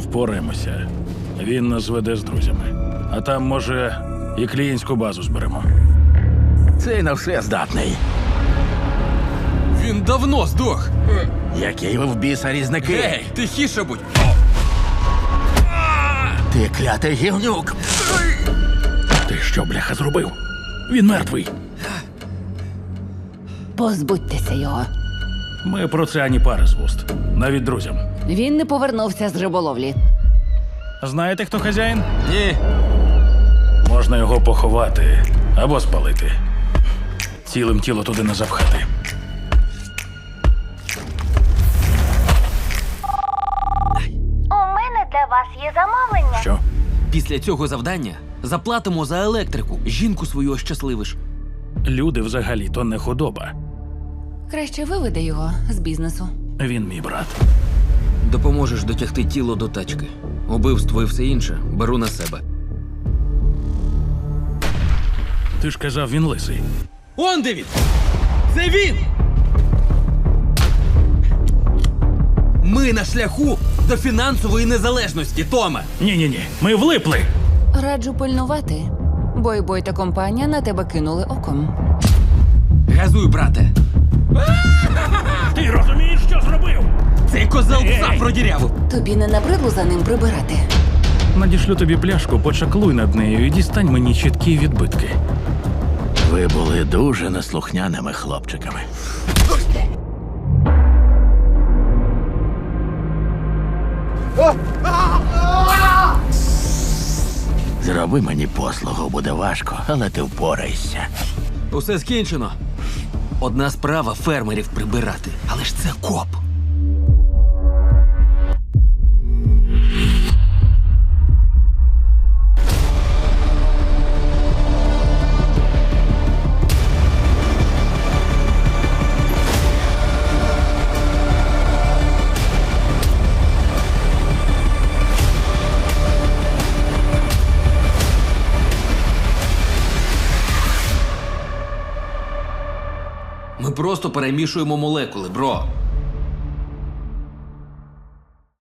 Впораємося. Він нас веде з друзями. А там, може, і клієнтську базу зберемо. Цей на все здатний. Він давно здох. Який ви в біса різники? Ей, тихіше будь. Ти клятий гівнюк. Ти що, бляха, зробив? Він мертвий. Позбудьтеся його. Ми про це ані пари з вуст. Навіть друзям. Він не повернувся з риболовлі. Знаєте, хто хазяїн? Ні. Можна його поховати або спалити. Цілим тіло туди не запхати. У мене для вас є замовлення. Що? Після цього завдання заплатимо за електрику. Жінку свою ощасливиш. Люди взагалі то не худоба. Краще виведи його з бізнесу. Він мій брат. Допоможеш дотягти тіло до тачки. Убивство і все інше беру на себе. Ти ж казав, він лисий. Он де він! Це він! Ми на шляху до фінансової незалежності, Томе! Ні, ні, ні. Ми влипли. Раджу пильнувати. Бой-бой та компанія на тебе кинули оком. Газуй, брате! Цей козел пса Ей! продірявив! Тобі не набридло за ним прибирати. Надішлю тобі пляшку, почаклуй над нею і дістань мені чіткі відбитки. Ви були дуже неслухняними хлопчиками. Зроби мені послугу, буде важко, але ти впорайся. Усе скінчено. Одна справа фермерів прибирати, але ж це коп. Ми просто перемішуємо молекули, бро.